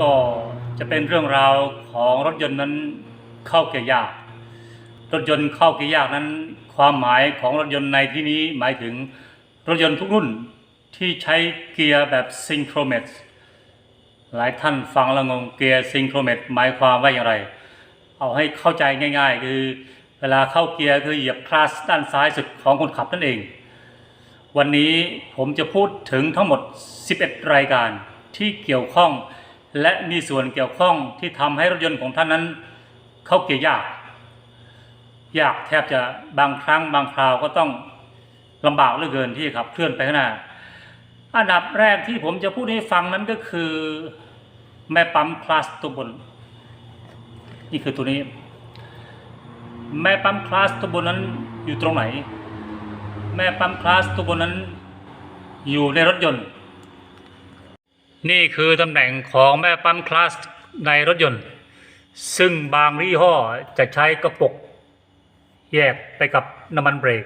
ก็จะเป็นเรื่องราวของรถยนต์นั้นเข้าเกียร์ยาก รถยนต์เข้าเกียร์ยากนั้น ความหมายของรถยนต์ในที่นี้หมายถึงรถยนต์ทุกรุ่นที่ใช้เกียร์แบบซิงโครเมตหลายท่านฟังแล้วงงเกียร์ซิงโครเมตหมายความว่าอย่างไร เอาให้เข้าใจง่าย ๆ คือเวลาเข้าเกียร์คือเหยียบคลัสด้านซ้ายสุดของคนขับนั่นเอง วันนี้ผมจะพูดถึงทั้งหมด 11 รายการที่เกี่ยวข้อง และมีส่วนเกี่ยวข้องที่ทำให้รถยนต์ของท่านนั้น เข้าเกียร์ยาก ยากแทบจะบางครั้งบางคราวก็ต้องลำบากเหลือเกินที่ขับเคลื่อนไปข้างหน้า อันดับแรกที่ผมจะพูดให้ฟังนั้นก็คือ แม่ปั๊มคลาสตัวบน นี่คือตัวนี้ แม่ปั๊มคลาสตัวบนนั้นอยู่ตรงไหน แม่ปั๊มคลาสตัวบนนั้นอยู่ในรถยนต์ นี่คือตำแหน่งของแม่ปั๊มคลาสในรถยนต์ ซึ่งบางยี่ห้อจะใช้กระปุกแยกไปกับน้ำมันเบรก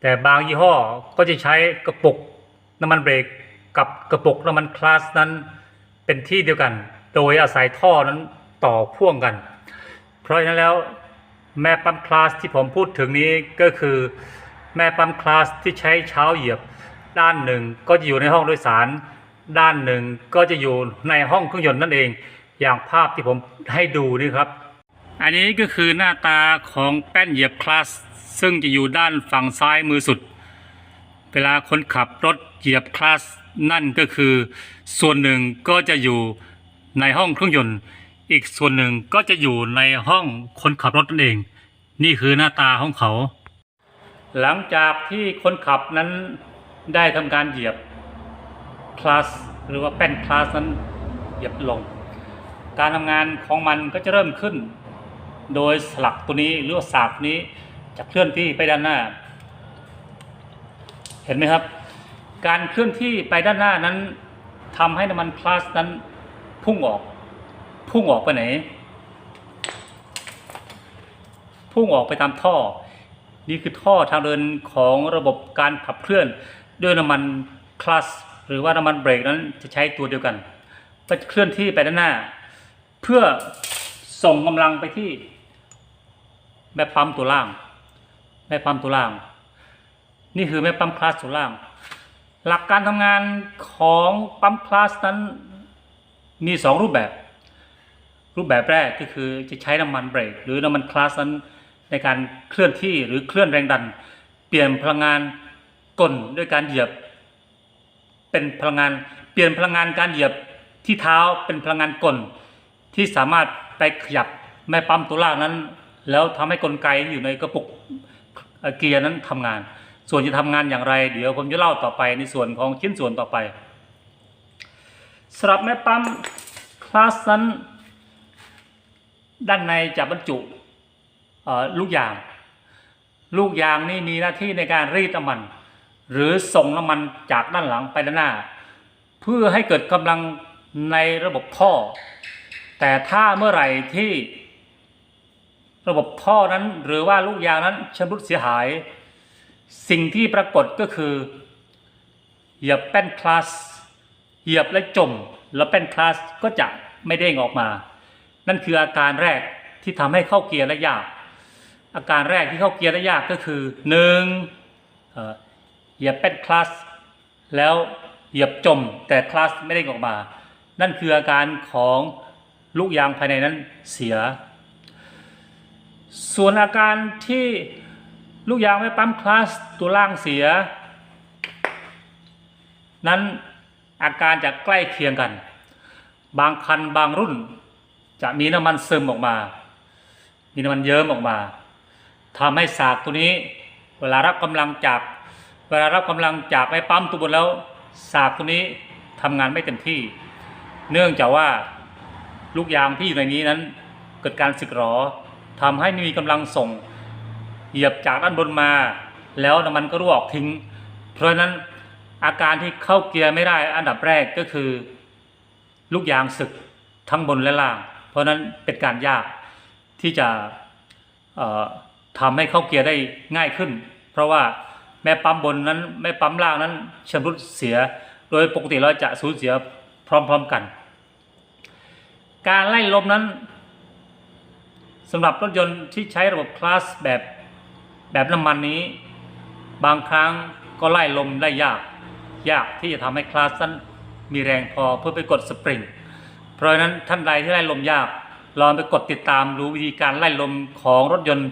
แต่บางยี่ห้อก็จะใช้กระปุกน้ำมันเบรกกับกระปุกน้ำมันคลาสนั้นเป็นที่เดียวกัน โดยอาศัยท่อนั้นต่อพ่วงกัน เพราะฉะนั้นแล้วแม่ปั๊มคลาสที่ผมพูดถึงนี้ก็คือแม่ปั๊มคลาสที่ใช้เช้าเหยียบด้านหนึ่งก็จะอยู่ในห้องโดยสาร ด้านหนึ่งก็จะอยู่ในห้องเครื่องยนต์นั่นเอง อย่างภาพที่ผมให้ดูนี่ครับ อันนี้ก็คือหน้าตาของแป้นเหยียบคลาสซึ่งจะอยู่ด้านฝั่งซ้ายมือสุด เวลาคนขับรถเหยียบคลาสนั่นก็คือ ส่วนหนึ่งก็จะอยู่ในห้องเครื่องยนต์ อีกส่วนหนึ่งก็จะอยู่ในห้องคนขับรถนั่นเอง นี่คือหน้าตาของเขา หลังจากที่คนขับนั้นได้ทำการเหยียบ คลาสหรือว่าแป้นคลาสนั้นเหยียบลง การทำงานของมันก็จะเริ่มขึ้น โดยสลักตัวนี้หรือว่าสากนี้จะเคลื่อนที่ไปด้านหน้า เห็นไหมครับ การเคลื่อนที่ไปด้านหน้านั้นทำให้น้ำมันคลาสนั้นพุ่งออก พุ่งออกไปไหน พุ่งออกไปตามท่อ นี่คือท่อทางเดินของระบบการขับเคลื่อนด้วยน้ำมันคลัส หรือว่าน้ำมันเบรกนั้นจะใช้ตัวเดียวกันก็เคลื่อนที่ไปด้านหน้า เพื่อส่งกำลังไปที่แม่ปั๊มตัวล่าง แม่ปั๊มตัวล่าง นี่คือแม่ปั๊มคลาสตัวล่าง หลักการทำงานของปั๊มคลาสนั้นมีสองรูปแบบ รูปแบบแรกก็คือจะใช้น้ำมันเบรก หรือน้ำมันคลาสนั้นในการเคลื่อนที่หรือเคลื่อนแรงดัน เปลี่ยนพลังงานกลด้วยการเหยียบ เป็นพลังงาน เปลี่ยนพลังงานการเหยียบที่เท้าเป็นพลังงานกล ที่สามารถไปขยับแม่ปั๊มตัวล่างนั้น แล้วทำให้กลไกอยู่ในกระปุกเกียร์นั้นทำงาน ส่วนจะทำงานอย่างไร เดี๋ยวผมจะเล่าต่อไปในส่วนของชิ้นส่วนต่อไปสำหรับแม่ปั๊มคลาสนั้น ด้านในจะบรรจุลูกยาง ลูกยางนี่มีหน้าที่ในการรีดน้ำมัน หรือส่งน้ำมันจากด้านหลังไปด้านหน้า เพื่อให้เกิดกำลังในระบบท่อ แต่ถ้าเมื่อไหร่ที่ระบบท่อนั้นหรือว่าลูกยางนั้นชำรุดเสียหาย สิ่งที่ปรากฏก็คือ เหยียบแป้นคลาสเหยียบและจม แล้วแป้นคลาสก็จะไม่เด้งออกมา นั่นคืออาการแรกที่ทำให้เข้าเกียร์และยาก อาการแรกที่เข้าเกียร์และยากก็คือหนึ่ง เอ่อเหยียบแป้นคลาสแล้วเหยียบจมแต่คลาสไม่ได้ออกมา นั่นคืออาการของลูกยางภายในนั้นเสีย ส่วนอาการที่ลูกยางไม่ปั๊มคลาสตัวล่างเสีย นั้นอาการจะใกล้เคียงกัน บางคันบางรุ่น จะมีน้ำมันซึมออกมา มีน้ำมันเยิ้มออกมาทำให้สากตัวนี้ เวลารับกำลังจาก เวลารับกำลังจากไอ้ปั๊มตัวบนแล้วสากตัวนี้ทำงานไม่เต็มที่ เนื่องจากว่าลูกยางที่อยู่ในนี้นั้น เกิดการสึกหรอทำให้ไม่มีกำลังส่ง เหยียบจากด้านบนมา แล้วน้ำมันก็รั่วออกทิ้ง เพราะฉะนั้นอาการที่เข้าเกียร์ไม่ได้อันดับแรกก็คือ ลูกยางสึกทั้งบนและล่าง เพราะฉะนั้นเป็นการยากที่จะทำให้เข้าเกียร์ได้ง่ายขึ้น เพราะว่า แม่ปั๊มบนนั้นแม่ปั๊มล่างนั้นชำรุดเสีย โดยปกติเราจะสูญเสียพร้อมๆกัน การไล่ลมนั้นสำหรับรถยนต์ที่ใช้ระบบคลาสแบบแบบน้ำมันนี้ บางครั้งก็ไล่ลมได้ยาก ยากที่จะทำให้คลาสนั้นมีแรงพอเพื่อไปกดสปริง เพราะนั้นท่านใดที่ไล่ลมยากลองไปกดติดตามรู้วิธีการไล่ลมของรถยนต์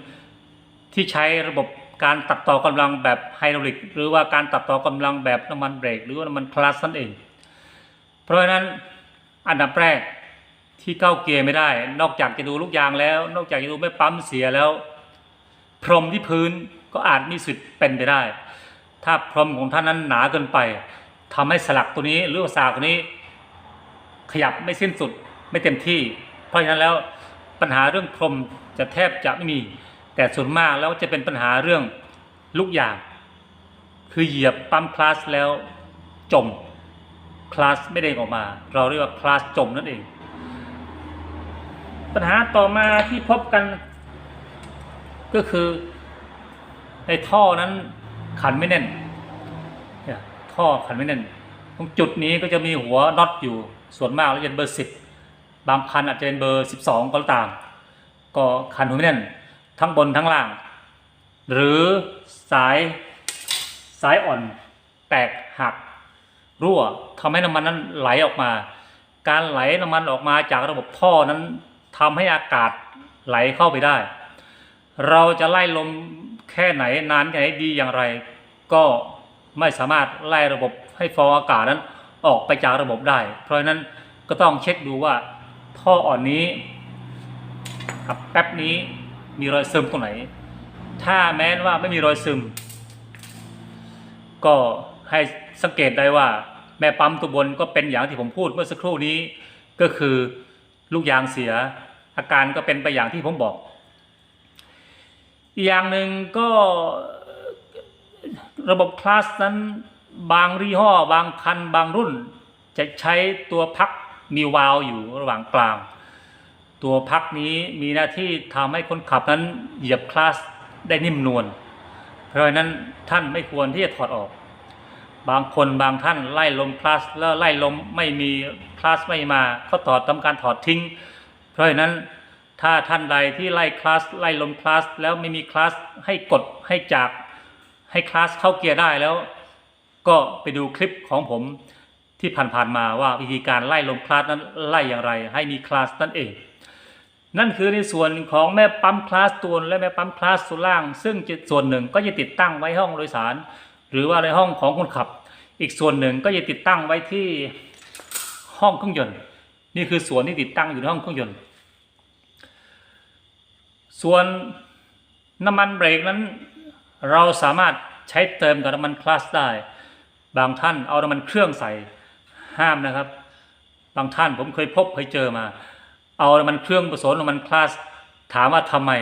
ที่ใช้ระบบ การตัดต่อกำลังแบบไฮดรอลิก หรือว่าการตัดต่อกำลังแบบน้ำมันเบรก หรือว่าน้ำมันคลาสนั่นเอง เพราะฉะนั้นอันดับแรกที่เข้าเกียร์ไม่ได้ นอกจากจะดูลูกยางแล้ว นอกจากจะดูไม่ปั๊มเสียแล้ว พรมที่พื้นก็อาจมีสิทธิ์เป็นไปได้ ถ้าพรมของท่านนั้นหนาเกินไปทำให้สลักตัวนี้หรือว่าสากตัวนี้ ขยับไม่สิ้นสุดไม่เต็มที่ เพราะฉะนั้นแล้วปัญหาเรื่องพรมจะแทบจะไม่มี แต่ส่วนมากแล้วจะเป็นปัญหาเรื่องลูกยางคือเหยียบปั๊มคลาสแล้วจมคลาสไม่เด้งออกมา เราเรียกว่าคลาสจมนั่นเอง ปัญหาต่อมาที่พบกัน ก็คือในท่อนั้นขันไม่แน่นท่อขันไม่แน่นตรงจุดนี้ก็จะมีหัวน็อตอยู่ส่วนมากแล้วจะเป็นเบอร์สิบบางคันอาจจะเป็นเบอร์สิบสองก็ตาม ก็ขันหัวไม่แน่น ทั้งบนทั้งล่าง หรือสายสายอ่อนแตกหักรั่วทำให้น้ำมันนั้นไหลออกมา การไหลน้ำมันออกมาจากระบบท่อนั้นทำให้อากาศไหลเข้าไปได้ เราจะไล่ลมแค่ไหนนานแค่ไหนดีอย่างไร ก็ไม่สามารถไล่ระบบให้ฟองอากาศนั้นออกไปจากระบบได้ เพราะฉะนั้นก็ต้องเช็คดูว่าท่ออ่อนนี้กับแป๊บนี้ มีรอยซึมตรงไหน ถ้าแม้นว่าไม่มีรอยซึม ก็ให้สังเกตได้ว่า แม่ปั๊มตัวบนก็เป็นอย่างที่ผมพูดเมื่อสักครู่นี้ ก็คือลูกยางเสีย อาการก็เป็นไปอย่างที่ผมบอกอีกอย่างหนึ่งก็ระบบคลาสนั้นบางรีห้อบางคันบางรุ่น จะใช้ตัวพักมีวาลอยู่ระหว่างกลาง ตัวพักนี้มีหน้าที่ทำให้คนขับนั้นเหยียบคลาสได้นิ่มนวล เพราะฉะนั้นท่านไม่ควรที่จะถอดออก บางคนบางท่านไล่ลมคลาสแล้วไล่ลมไม่มีคลาสไม่มาเขาถอดทำการถอดทิ้ง เพราะฉะนั้นถ้าท่านใดที่ไล่คลาสไล่ลมคลาสแล้วไม่มีคลาสให้กดให้จากให้คลาสเข้าเกียร์ได้แล้ว ก็ไปดูคลิปของผมที่ผ่านๆมาว่าวิธีการไล่ลมคลาสนั้นไล่อย่างไร ให้มีคลาสนั่นเอง นั่นคือในส่วนของแม่ปั๊มคลาสตัวและแม่ปั๊มคลาสส่วนล่าง ซึ่งส่วนหนึ่งก็จะติดตั้งไว้ห้องโดยสาร หรือว่าในห้องของคนขับ อีกส่วนหนึ่งก็จะติดตั้งไว้ที่ห้องเครื่องยนต์ นี่คือส่วนที่ติดตั้งอยู่ในห้องเครื่องยนต์ ส่วนน้ำมันเบรกนั้น เราสามารถใช้เติมกับน้ำมันคลาสได้ บางท่านเอาน้ำมันเครื่องใส่ห้ามนะครับ บางท่านผมเคยพบเคยเจอมา เอามันเครื่องผสมมันคลาสถามว่าทำไม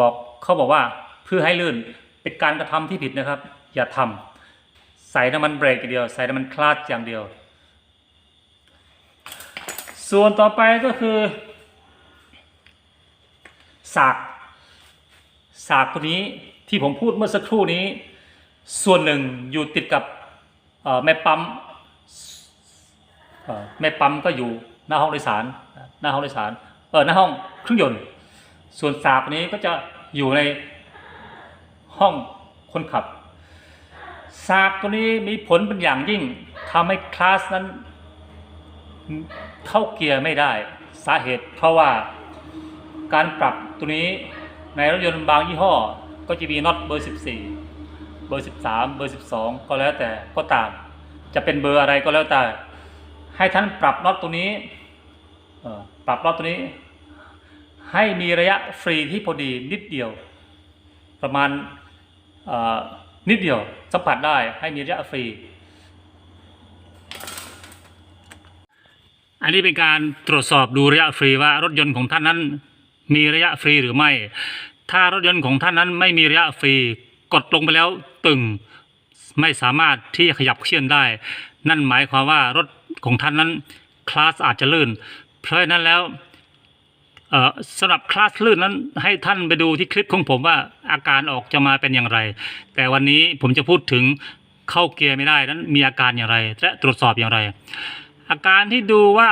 บอกเขาบอกว่าเพื่อให้ลื่นเป็นการกระทำที่ผิดนะครับ อย่าทำใส่น้ำมันเบรกอย่างเดียว ใส่น้ำมันคลาสอย่างเดียว ส่วนต่อไปก็คือสากสากตัวนี้ที่ผมพูดเมื่อสักครู่นี้ ส่วนหนึ่งอยู่ติดกับแม่ปั๊มแม่ปั๊มก็อยู่ หน้าห้องโดยสาร หน้าห้องโดยสาร เออหน้าห้องเครื่องยนต์ ส่วนสากนี้ก็จะอยู่ในห้องคนขับ สากตัวนี้มีผลเป็นอย่างยิ่งทำให้คลาสนั้นเข้าเกียร์ไม่ได้ สาเหตุเพราะว่าการปรับตัวนี้ในรถยนต์บางยี่ห้อ ก็จะมีน็อตเบอร์ 14 เบอร์ 13 เบอร์ 12 ก็แล้วแต่ก็ตาม จะเป็นเบอร์อะไรก็แล้วแต่ ให้ท่านปรับน็อตตัวนี้ปรับน็อตตัวนี้ ให้มีระยะฟรีที่พอดีนิดเดียว ประมาณนิดเดียวสัมผัสได้ให้มีระยะฟรี อันนี้เป็นการตรวจสอบดูระยะฟรีว่ารถยนต์ของท่านนั้น มีระยะฟรีหรือไม่ ถ้ารถยนต์ของท่านนั้นไม่มีระยะฟรีกดลงไปแล้วตึงไม่สามารถที่จะขยับเคลื่อนได้ นั่นหมายความว่ารถ ของท่านนั้นคลาสอาจจะลื่น เพราะนั้นแล้วสำหรับคลาสลื่นนั้นให้ท่านไปดูที่คลิปของผมว่าอาการออกจะมาเป็นอย่างไร แต่วันนี้ผมจะพูดถึงเข้าเกียร์ไม่ได้นั้นมีอาการอย่างไร และตรวจสอบอย่างไร อาการที่ดูว่า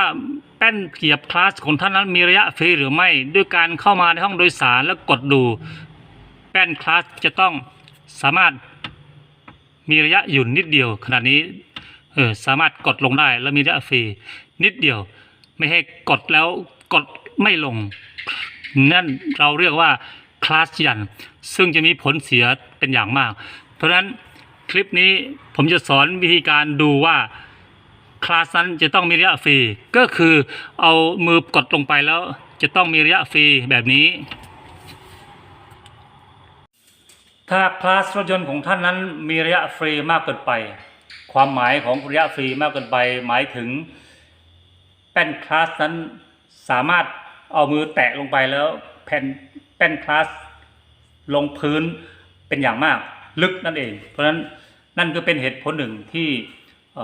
แป้นเกียบคลาสของท่านนั้นมีระยะฟรีหรือไม่ ด้วยการเข้ามาในห้องโดยสารแล้วกดดู แป้นคลาสจะต้องสามารถมีระยะหยุ่นนิดเดียวขนาดนี้ เออสามารถกดลงได้แล้วมีระยะฟรีนิดเดียว ไม่ให้กดแล้วกดไม่ลง นั่นเราเรียกว่าคลาสยัน ซึ่งจะมีผลเสียเป็นอย่างมาก เพราะฉะนั้นคลิปนี้ผมจะสอนวิธีการดูว่าคลาสนั้นจะต้องมีระยะฟรี ก็คือเอามือกดลงไปแล้ว จะต้องมีระยะฟรีแบบนี้ ถ้าคลาสรถยนต์ของท่านนั้นมีระยะฟรีมากเกินไป ความหมายของระยะฟรีมากเกินไป หมายถึงแป้นคลาสนั้นสามารถเอามือแตะลงไปแล้วแผ่นแป้นคลาสลงพื้นเป็นอย่างมากลึกนั่นเอง เพราะฉะนั้นนั่นก็เป็นเหตุผลหนึ่งที่เ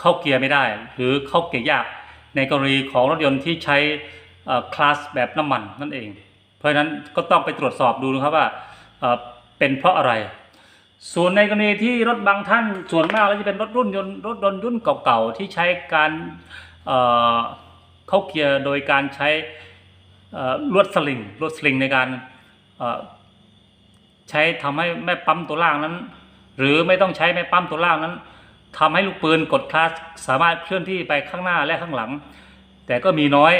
เข้าเกียร์ไม่ได้ หรือเข้าเกียร์ยากในกรณีของรถยนต์ที่ใช้คลาสแบบน้ำมันนั่นเอง เพราะฉะนั้นก็ต้องไปตรวจสอบดูนะครับว่าเอ่อเป็นเพราะอะไร ส่วนในกรณีที่รถบางท่านส่วนมากแล้วจะเป็นรถรุ่นยนต์รถยนต์รุ่นเก่าๆที่ใช้การเเข้าเกียร์โดยการใช้ลวดสลิงลวดสลิงในการใช้ทำให้แม่ปั๊มตัวล่างนั้น หรือไม่ต้องใช้แม่ปั๊มตัวล่างนั้นทำให้ลูกปืนกดคลาสสามารถเคลื่อนที่ไปข้างหน้าและข้างหลัง แต่ก็มีน้อย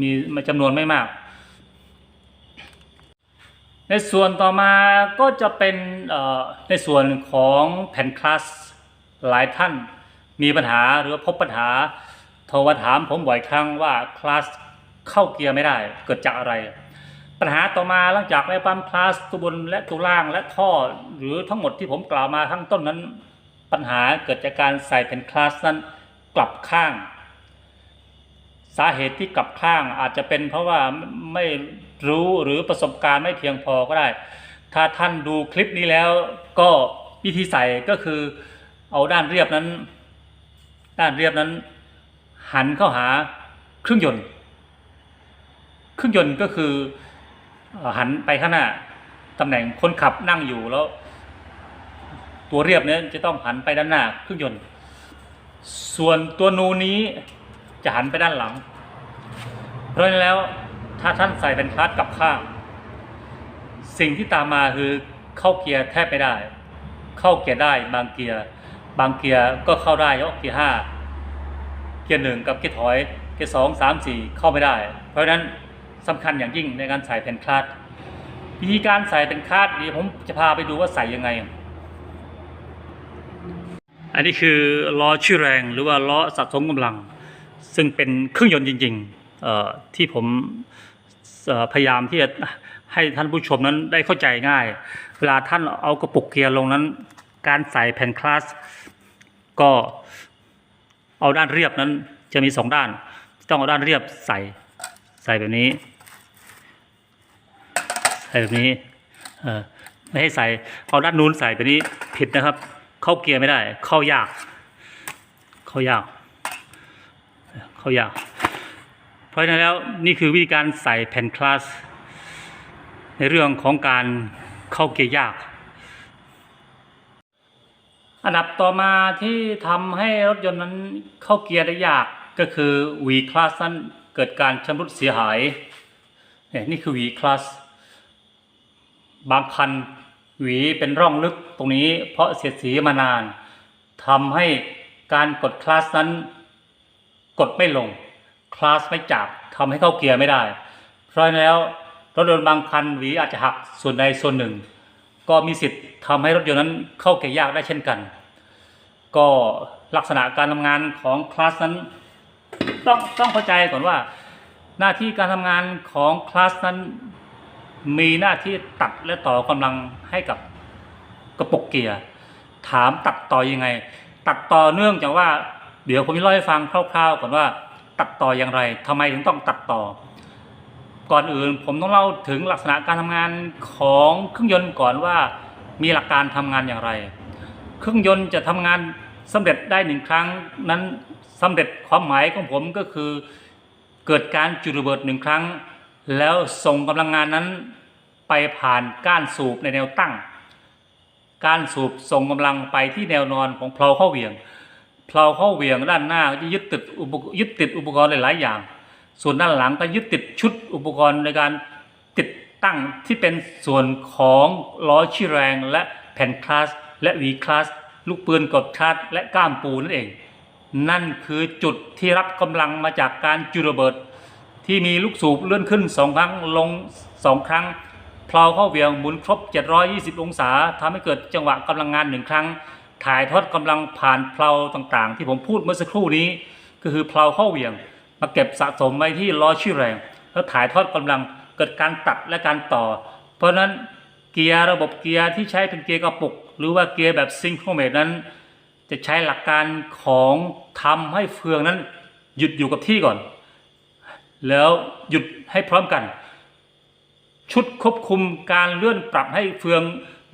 มีจำนวนไม่มาก ในส่วนต่อมาก็จะเป็นในส่วนของแผ่นคลาสหลายท่านมีปัญหาหรือพบปัญหาโทรมาถามผมบ่อยครั้งว่าคลาสเข้าเกียร์ไม่ได้เกิดจากอะไร ปัญหาต่อมาหลังจากไม่ปั๊มคลาสตัวบนและตัวล่างและท่อหรือทั้งหมดที่ผมกล่าวมาข้างต้นนั้น ปัญหาเกิดจากการใส่แผ่นคลาสนั้นกลับข้าง สาเหตุที่กลับข้างอาจจะเป็นเพราะว่าไม่ รู้หรือประสบการณ์ไม่เพียงพอก็ได้ ถ้าท่านดูคลิปนี้แล้วก็วิธีใส่ก็คือเอาด้านเรียบนั้น ด้านเรียบนั้น หันเข้าหาเครื่องยนต์ เครื่องยนต์ก็คือหันไปข้างหน้าตำแหน่งคนขับนั่งอยู่แล้ว ตัวเรียบเนี้ยจะต้องหันไปด้านหน้าเครื่องยนต์ ส่วนตัวนูนี้จะหันไปด้านหลัง เพราะฉะนั้นแล้ว ถ้าท่านใส่เป็นคลัตช์กับข้าง สิ่งที่ตามมาคือเข้าเกียร์แทบไม่ได้ เข้าเกียร์ได้บางเกียร์ บางเกียร์ก็เข้าได้ยกเกียร์ห้าเกียร์หนึ่งกับเกียร์ถอย เกียร์สองสามสี่เข้าไม่ได้ เพราะฉะนั้นสำคัญอย่างยิ่งในการใส่เป็นคลัตช์วิธีการใส่เป็นคลัตช์เดี๋ยวผมจะพาไปดูว่าใส่ยังไง อันนี้คือล้อชื่อแรงหรือว่าล้อสะสมกำลัง ซึ่งเป็นเครื่องยนต์จริงๆที่ผม พยายามที่จะให้ท่านผู้ชมนั้นได้เข้าใจง่าย เวลาท่านเอากระปุกเกียร์ลงนั้น การใส่แผ่นคลาสก็เอาด้านเรียบนั้นจะมีสองด้าน ต้องเอาด้านเรียบใส่ใส่แบบนี้ ใส่แบบนี้เออไม่ให้ใส่เอาด้านนู้นใส่แบบนี้ผิดนะครับ เข้าเกียร์ไม่ได้ เข้ายาก เข้ายาก เข้ายาก เพราะฉะนั้นแล้วนี่คือวิธีการใส่แผ่นคลาส ในเรื่องของการเข้าเกียร์ยาก อันดับต่อมาที่ทำให้รถยนต์นั้นเข้าเกียร์ได้ยากก็คือ V class นั้นเกิดการชำรุดเสียหายเนี่ยนี่คือ V class บางคันหวีเป็นร่องลึกตรงนี้ เพราะเสียดสีมานานทำให้การกดคลาสนั้น กดไม่ลง คลาสไม่จับทำให้เข้าเกียร์ไม่ได้ เพราะฉะนั้นแล้วรถยนต์บางคันหวีอาจจะหักส่วนใดส่วนหนึ่ง ก็มีสิทธิ์ทำให้รถยนต์นั้นเข้าเกียร์ยากได้เช่นกัน ก็ลักษณะการทำงานของคลาสนั้นต้องต้องเข้าใจก่อนว่า หน้าที่การทำงานของคลาสนั้น มีหน้าที่ตัดและต่อกำลังให้กับกระปุกเกียร์ถามตัดต่อยังไง ตัดต่อเนื่องจากว่า เดี๋ยวผมจะเล่าให้ฟังคร่าวๆก่อนว่า ตัดต่ออย่างไรทำไมถึงต้องตัดต่อ ก่อนอื่นผมต้องเล่าถึงลักษณะการทำงานของเครื่องยนต์ก่อนว่ามีหลักการทำงานอย่างไร เครื่องยนต์จะทำงานสำเร็จได้หนึ่งครั้งนั้นสำเร็จความหมายของผมก็คือ เกิดการจุดระเบิดหนึ่งครั้ง แล้วส่งกำลังงานนั้นไปผ่านก้านสูบในแนวตั้ง ก้านสูบส่งกำลังไปที่แนวนอนของเพลาเข้าเหวี่ยง เพลาเข้าเวียงด้านหน้าจะยึดติดอุปยึดติดอุปกรณ์หลาย ๆ อย่าง ส่วนด้านหลังก็ยึดติดชุดอุปกรณ์ในการติดตั้งที่เป็นส่วนของล้อชี้แรงและแผ่นคลาสและวีคลาสลูกปืนกดคลาสและก้ามปูนั่นเอง นั่นคือจุดที่รับกำลังมาจากการจุดระเบิด ที่มีลูกสูบเลื่อนขึ้นสองครั้งลงสองครั้งเพลาเข้าเวียงหมุนครบ 720 องศาทำให้เกิดจังหวะกำลังงานหนึ่งครั้ง ถ่ายทอดกำลังผ่านเพลาต่างๆ ที่ผมพูดเมื่อสักครู่นี้ ก็คือเพลาข้าเหวี่ยง มาเก็บสะสมไว้ที่ล้อชี้แรง แล้วถ่ายทอดกำลังเกิดการตัดและการต่อ เพราะฉะนั้นเกียร์ระบบเกียร์ที่ใช้เป็นเกียร์กระปุก หรือว่าเกียร์แบบซิงโครเมตนั้น จะใช้หลักการของทำให้เฟืองนั้น หยุดอยู่กับที่ก่อน แล้วหยุดให้พร้อมกัน ชุดควบคุมการเลื่อนปรับให้เฟือง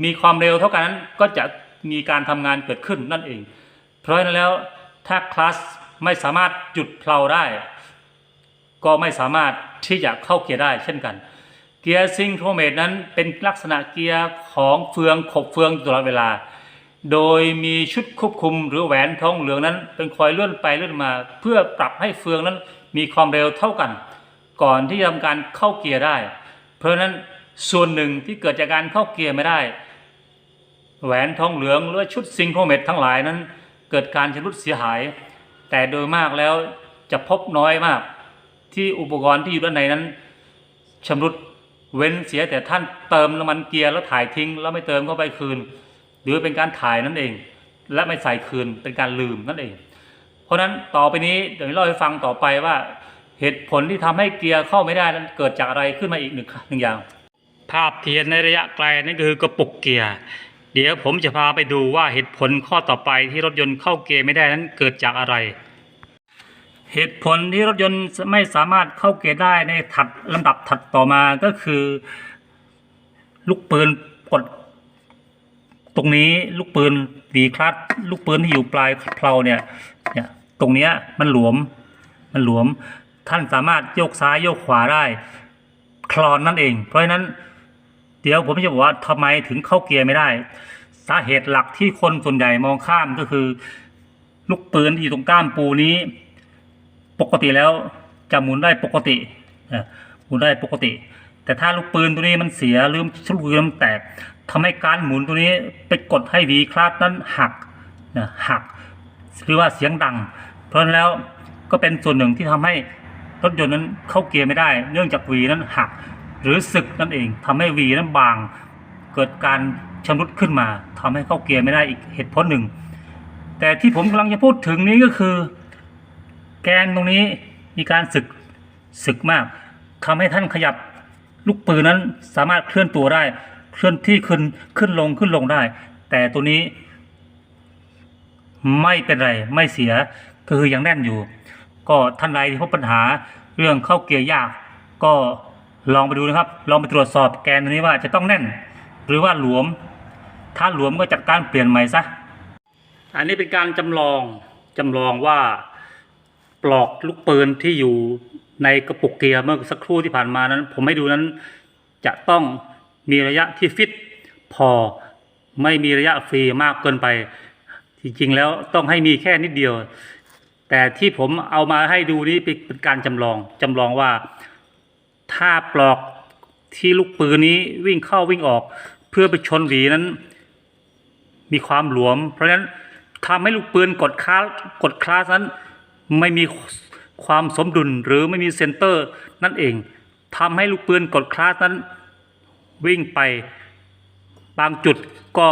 มีความเร็วเท่ากันนั้นก็จะ มีการทำงานเกิดขึ้นนั่นเอง เพราะฉะนั้นแล้วถ้าคลาสไม่สามารถหยุดเพลาได้ ก็ไม่สามารถที่จะเข้าเกียร์ได้เช่นกัน เกียร์ซิงโครเมตนั้นเป็นลักษณะเกียร์ของเฟืองขบเฟืองตลอดเวลา โดยมีชุดควบคุมหรือแหวนทองเหลืองนั้น เป็นคอยเลื่อนไปเลื่อนมา เพื่อปรับให้เฟืองนั้นมีความเร็วเท่ากัน ก่อนที่จะทำการเข้าเกียร์ได้ เพราะนั้นส่วนหนึ่งที่เกิดจากการเข้าเกียร์ไม่ได้ แหวนทองเหลืองหรือชุดซิงโครเมตทั้งหลายนั้น เกิดการชำรุดเสียหาย แต่โดยมากแล้วจะพบน้อยมาก ที่อุปกรณ์ที่อยู่ด้านในนั้นชำรุดเว้นเสียแต่ท่านเติมน้ำมันเกียร์แล้วถ่ายทิ้ง แล้วไม่เติมเข้าไปคืน หรือเป็นการถ่ายนั่นเอง และไม่ใส่คืนเป็นการลืมนั่นเอง เพราะฉะนั้นต่อไปนี้เดี๋ยวเล่าให้ฟังต่อไปว่า เหตุผลที่ทำให้เกียร์เข้าไม่ได้นั้นเกิดจากอะไรขึ้นมาอีกหนึ่งหนึ่งอย่าง ภาพเทียนในระยะไกลนั่นคือกระปุกเกียร์ เดี๋ยวผมจะพาไปดูว่าเหตุผลข้อต่อไปที่รถยนต์เข้าเกียร์ไม่ได้นั้นเกิดจากอะไร เหตุผลที่รถยนต์ไม่สามารถเข้าเกียร์ได้ในถัดลำดับถัดต่อมาก็คือ ลูกปืนกด ตรงนี้ลูกปืนวีคลัตลูกปืนที่อยู่ปลายเพลาเนี่ยเนี่ยตรงเนี้ยมันหลวมมันหลวมท่านสามารถโยกซ้ายโยกขวาได้ คลอนนั่นเอง เพราะฉะนั้น เดี๋ยวผมจะบอกว่าทำไมถึงเข้าเกียร์ไม่ได้ สาเหตุหลักที่คนส่วนใหญ่มองข้ามก็คือ ลูกปืนที่อยู่ตรงก้ามปูนี้ ปกติแล้วจะหมุนได้ปกติหมุนได้ปกติ แต่ถ้าลูกปืนตัวนี้มันเสียหรือลูกปืนมันแตกทำให้การหมุนตัวนี้ไปกดให้วีคลาสนั้นหักนะหัก หรือว่าเสียงดัง เพราะฉะนั้นแล้วก็เป็นส่วนหนึ่งที่ทำให้รถยนต์นั้นเข้าเกียร์ไม่ได้ เนื่องจากวีนั้นหัก หรือสึกนั่นเองทำให้วีนั้นบาง เกิดการชำรุดขึ้นมาทำให้เข้าเกียร์ไม่ได้อีกเหตุผลหนึ่ง แต่ที่ผมกำลังจะพูดถึงนี้ก็คือ แกนตรงนี้มีการสึกสึกมากทำให้ท่านขยับลูกปืนนั้นสามารถเคลื่อนตัวได้ เคลื่อนที่ขึ้นขึ้นลงขึ้นลงได้ แต่ตัวนี้ ไม่เป็นไรไม่เสียก็คือยังแน่นอยู่ ก็ท่านใดที่พบปัญหาเรื่องเข้าเกียร์ยากก็ ลองไปดูนะครับ ลองไปตรวจสอบแกนตัวนี้ว่าจะต้องแน่น หรือว่าหลวม ถ้าหลวมก็จัดการเปลี่ยนใหม่ซะ อันนี้เป็นการจำลองจำลองว่าปลอกลูกปืนที่อยู่ในกระปุกเกียร์เมื่อสักครู่ที่ผ่านมานั้น ผมให้ดูนั้นจะต้องมีระยะที่ฟิตพอไม่มีระยะฟรีมากเกินไป จริงๆ แล้วต้องให้มีแค่นิดเดียว แต่ที่ผมเอามาให้ดูนี้เป็นการจำลองจำลองว่า ถ้าปลอกที่ลูกปืนนี้วิ่งเข้าวิ่งออก เพื่อไปชนหวีนั้น มีความหลวม เพราะฉะนั้นทำให้ลูกปืนกดคลาสกดคลาสนั้น ไม่มีความสมดุลหรือไม่มีเซนเตอร์นั่นเองทำให้ลูกปืนกดคลาสนั้น วิ่งไปบางจุดก็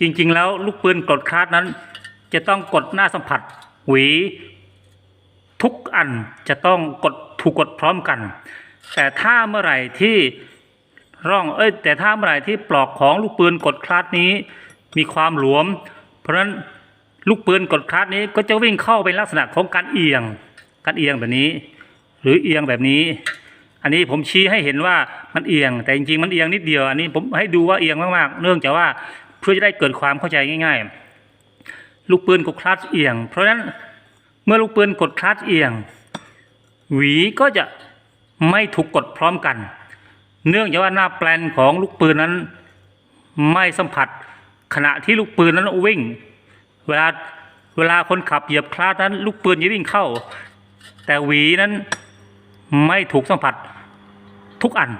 จริงๆ แล้วลูกปืนกดคลาสนั้น จะต้องกดหน้าสัมผัส หวี ทุกอันจะต้องกด ถูกกดพร้อมกัน แต่ถ้าเมื่อไหร่ที่ร่องเอ้ยแต่ถ้าเมื่อไหร่ที่ปลอกของลูกปืนกดคลาสนี้ มีความหลวม เพราะฉะนั้นลูกปืนกดคลาสนี้ก็จะวิ่งเข้าเป็นลักษณะของการเอียงการเอียงแบบนี้ หรือเอียงแบบนี้ อันนี้ผมชี้ให้เห็นว่ามันเอียง แต่จริงๆมันเอียงนิดเดียวอันนี้ผมให้ดูว่าเอียงมากๆเนื่องจากว่าเพื่อจะได้เกิดความเข้าใจง่าย ๆ ลูกปืนกดคลัตช์เอียง เพราะฉะนั้นเมื่อลูกปืนกดคลัตช์เอียง หวีก็จะไม่ถูกกดพร้อมกัน เนื่องจากว่าหน้าแปลนของลูกปืนนั้น ไม่สัมผัสขณะที่ลูกปืนนั้นวิ่ง เวลาเวลาคนขับเหยียบคลาสนั้น ลูกปืนจะวิ่งเข้า แต่หวีนั้นไม่ถูกสัมผัสทุกอัน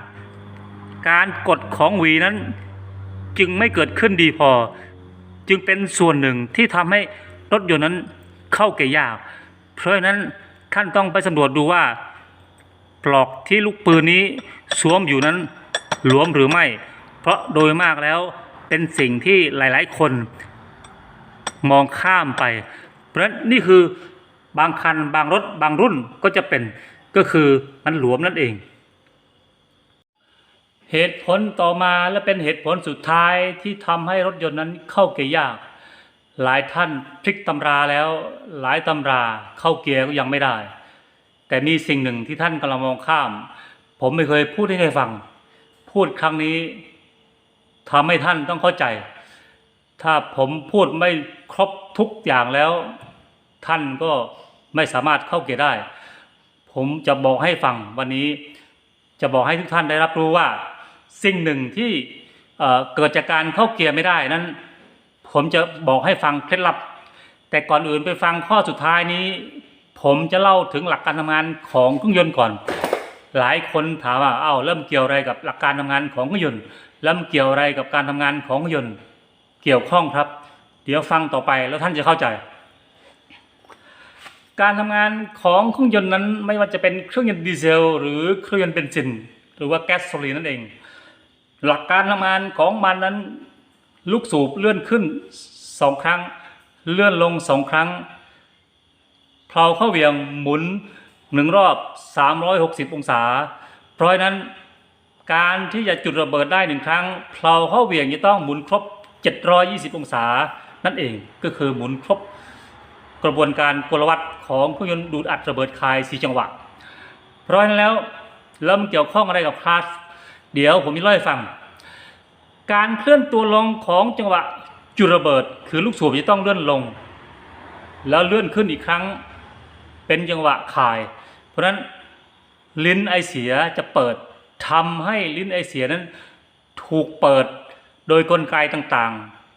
การกดของหวีนั้นจึงไม่เกิดขึ้นดีพอ จึงเป็นส่วนหนึ่งที่ทำให้รถยนต์นั้นเข้าเกียร์ยาก เพราะนั้น ท่านต้องไปสำรวจดูว่าปลอกที่ลูกปืนนี้สวมอยู่นั้นหลวมหรือไม่ เพราะโดยมากแล้วเป็นสิ่งที่หลาย ๆ คนมองข้ามไป เพราะฉะนั้นนี่คือบางคันบางรถบางรุ่นก็จะเป็นก็คือมันหลวมนั่นเอง เหตุผลต่อมาและเป็นเหตุผลสุดท้ายที่ทำให้รถยนต์นั้นเข้าเกียร์ยาก หลายท่านพลิกตำราแล้วหลายตำราเข้าเกียร์ก็ยังไม่ได้ แต่มีสิ่งหนึ่งที่ท่านกำลังมองข้าม ผมไม่เคยพูดให้ใครฟัง พูดครั้งนี้ทำให้ท่านต้องเข้าใจ ถ้าผมพูดไม่ครบทุกอย่างแล้ว ท่านก็ไม่สามารถเข้าเกียร์ได้ ผมจะบอกให้ฟังวันนี้จะบอกให้ทุกท่านได้รับรู้ว่า สิ่งหนึ่งที่เเกิดจากการเข้าเกียร์ไม่ได้นั้น ผมจะบอกให้ฟังเคล็ดลับ แต่ก่อนอื่นไปฟังข้อสุดท้ายนี้ ผมจะเล่าถึงหลักการทำงานของเครื่องยนต์ก่อน หลายคนถามว่าเอ้าเริ่มเกี่ยวอะไรกับหลักการทำงานของเครื่องยนต์เริ่มเกี่ยวอะไรกับการทำงานของเครื่องยนต์เกี่ยวข้องครับ เดี๋ยวฟังต่อไปแล้วท่านจะเข้าใจ การทำงานของเครื่องยนต์นั้นไม่ว่าจะเป็นเครื่องยนต์ดีเซล หรือเครื่องยนต์เบนซินหรือว่าแก๊สโซลีนนั่นเอง หลักการทำงานของมันนั้น ลูกสูบเลื่อนขึ้นสองครั้ง เลื่อนลงสองครั้งเพลาเข้าเวียงหมุนหนึ่งรอบ 360 องศา เพราะนั้นการที่จะจุดระเบิดได้หนึ่งครั้งเพลาเข้าเวียงจะต้องหมุนครบ 720 องศา นั่นเองก็คือหมุนครบกระบวนการกลวัตของเครื่องยนต์ดูดอัดระเบิดคายสีจังหวะ เพราะฉะนั้นแล้วเริ่มเกี่ยวข้องอะไรกับคลาส เดี๋ยวผมจะเล่าให้ฟัง การเคลื่อนตัวลงของจังหวะจุดระเบิด คือลูกสูบจะต้องเลื่อนลง แล้วเลื่อนขึ้นอีกครั้งเป็นจังหวะคาย เพราะฉะนั้นลิ้นไอเสียจะเปิดทำให้ลิ้นไอเสียนั้นถูกเปิดโดยกลไกต่าง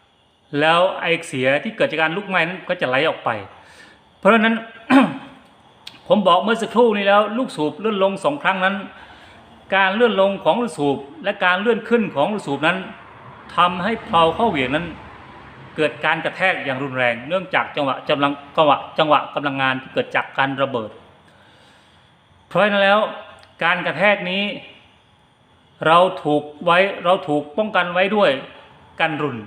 ๆ แล้วไอเสียที่เกิดจากการลุกไหม้นั้นก็จะไหลออกไป เพราะฉะนั้นผมบอกเมื่อสักครู่นี้แล้ว ลูกสูบเลื่อนลงสองครั้งนั้น การเลื่อนลงของลูกสูบและการเลื่อนขึ้นของลูกสูบนั้นทำให้เพลาเข้าเหวี่ยงนั้น เกิดการกระแทกอย่างรุนแรง เนื่องจากจังหวะกำลังจังหวะจังหวะกำลังงานที่เกิดจากการระเบิด เพราะฉะนั้นแล้วการกระแทกนี้ เราถูกไว้เราถูกป้องกันไว้ด้วยกันรุน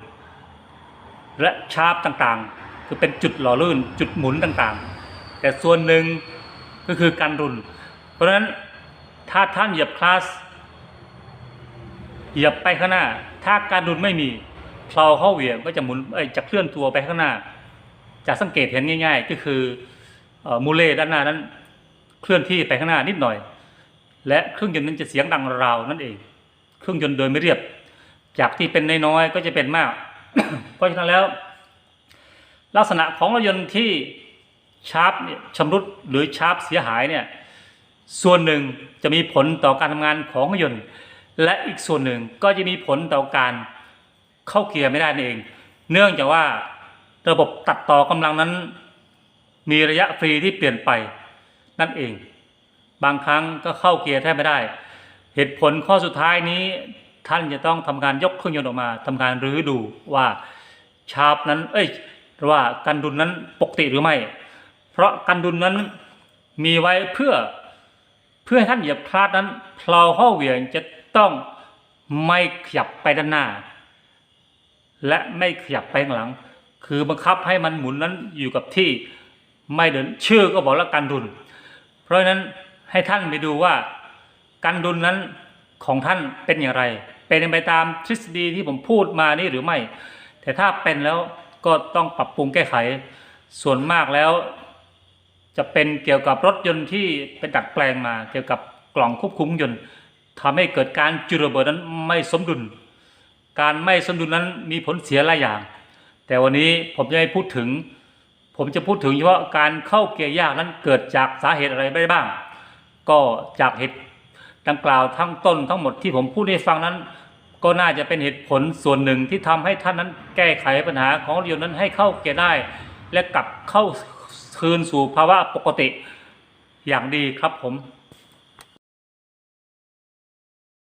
และชาร์ปต่างๆ คือเป็นจุดหล่อลื่นจุดหมุนต่างๆ แต่ส่วนหนึ่งก็คือการรุน เพราะฉะนั้น ถ้าท่านเหยียบคลาสเหยียบไปข้างหน้า ถ้าการดุลไม่มีเพลาเข้าเหวี่ยงก็จะหมุนเอ้ยจะเคลื่อนตัวไปข้างหน้า จะสังเกตเห็นง่าย ๆ ก็คือมูเล่ด้านหน้านั้นเคลื่อนที่ไปข้างหน้านิดหน่อย และเครื่องยนต์นั้นจะเสียงดังราวนั่นเอง เครื่องยนต์โดยไม่เรียบ จากที่เป็นน้อยๆก็จะเป็นมาก เพราะฉะนั้นแล้ว ลักษณะของรถยนต์ที่ชาร์ปเนี่ยชำรุดหรือชาร์ปเสียหายเนี่ย ส่วนหนึ่งจะมีผลต่อการทำงานของเครื่องยนต์ และอีกส่วนหนึ่งก็จะมีผลต่อการเข้าเกียร์ไม่ได้นั่นเอง เนื่องจากว่าระบบตัดต่อกำลังนั้น มีระยะฟรีที่เปลี่ยนไปนั่นเอง บางครั้งก็เข้าเกียร์แทบไม่ได้ เหตุผลข้อสุดท้ายนี้ท่านจะต้องทำการยกเครื่องยนต์ออกมาทำการรื้อดูว่าชาร์ปนั้นเอ้ยว่ากันดุลนั้นปกติหรือไม่ เพราะกันดุลนั้นมีไว้เพื่อ เพื่อให้ท่านเหยียบคลาดนั้นเพลาเข้าเหวี่ยงจะต้องไม่ขยับไปด้านหน้า และไม่ขยับไปข้างหลัง คือบังคับให้มันหมุนนั้นอยู่กับที่ไม่เดินชื่อก็บอกแล้วกันดุล เพราะฉะนั้นให้ท่านไปดูว่ากันดุลนั้นของท่านเป็นอย่างไร เป็นไปตามทฤษฎีที่ผมพูดมานี่หรือไม่ แต่ถ้าเป็นแล้วก็ต้องปรับปรุงแก้ไข ส่วนมากแล้ว จะเป็นเกี่ยวกับรถยนต์ที่เป็นดัดแปลงมา เกี่ยวกับกล่องควบคุมยนต์ทำให้เกิดการจุดระเบิดนั้นไม่สมดุล การไม่สมดุลนั้นมีผลเสียหลายอย่าง แต่วันนี้ผมจะไม่พูดถึง ผมจะพูดถึงเฉพาะการเข้าเกียร์ยากนั้นเกิดจากสาเหตุอะไรได้บ้าง ก็จากเหตุดังกล่าวทั้งต้นทั้งหมดที่ผมพูดให้ฟังนั้น ก็น่าจะเป็นเหตุผลส่วนหนึ่งที่ทำให้ท่านนั้นแก้ไขปัญหาของรถยนต์นั้นให้เข้าเกียร์ได้ และกลับเข้า คืนสู่ภาวะปกติอย่างดีครับผม